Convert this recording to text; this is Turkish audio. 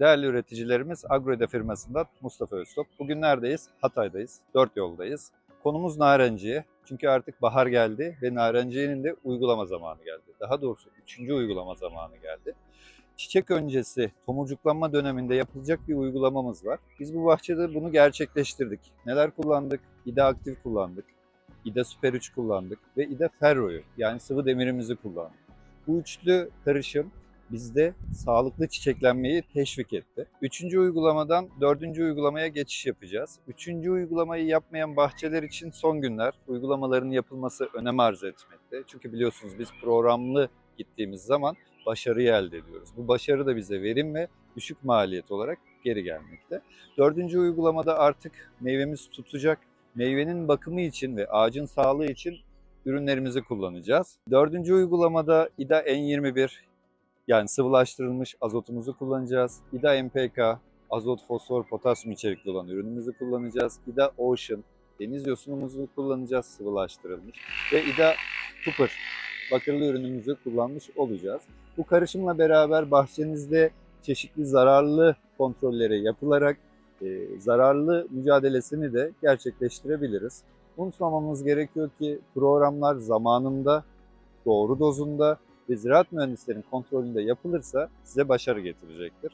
Değerli üreticilerimiz Agroeda firmasından Mustafa Öztop. Bugün neredeyiz? Hatay'dayız. Dört yoldayız. Konumuz narenciye. Çünkü artık bahar geldi ve narenciyenin de uygulama zamanı geldi. Daha doğrusu üçüncü uygulama zamanı geldi. Çiçek öncesi tomurcuklanma döneminde yapılacak bir uygulamamız var. Biz bu bahçede bunu gerçekleştirdik. Neler kullandık? İda aktif kullandık. İda Super 3 kullandık ve İda Ferro'yu yani sıvı demirimizi kullandık. Bu üçlü karışım bizde sağlıklı çiçeklenmeyi teşvik etti. Üçüncü uygulamadan dördüncü uygulamaya geçiş yapacağız. Üçüncü uygulamayı yapmayan bahçeler için son günler uygulamaların yapılması önem arz etmekte. Çünkü biliyorsunuz biz programlı gittiğimiz zaman başarıyı elde ediyoruz. Bu başarı da bize verim ve düşük maliyet olarak geri gelmekte. Dördüncü uygulamada artık meyvemiz tutacak. Meyvenin bakımı için ve ağacın sağlığı için ürünlerimizi kullanacağız. Dördüncü uygulamada İDA N21 yani sıvılaştırılmış azotumuzu kullanacağız. İDA MPK azot, fosfor, potasyum içerikli olan ürünümüzü kullanacağız. İDA Ocean deniz yosunumuzu kullanacağız sıvılaştırılmış. Ve İDA Cooper bakırlı ürünümüzü kullanmış olacağız. Bu karışımla beraber bahçenizde çeşitli zararlı kontrolleri yapılarak e, zararlı mücadelesini de gerçekleştirebiliriz. Unutmamamız gerekiyor ki programlar zamanında, doğru dozunda ve ziraat mühendislerinin kontrolünde yapılırsa size başarı getirecektir.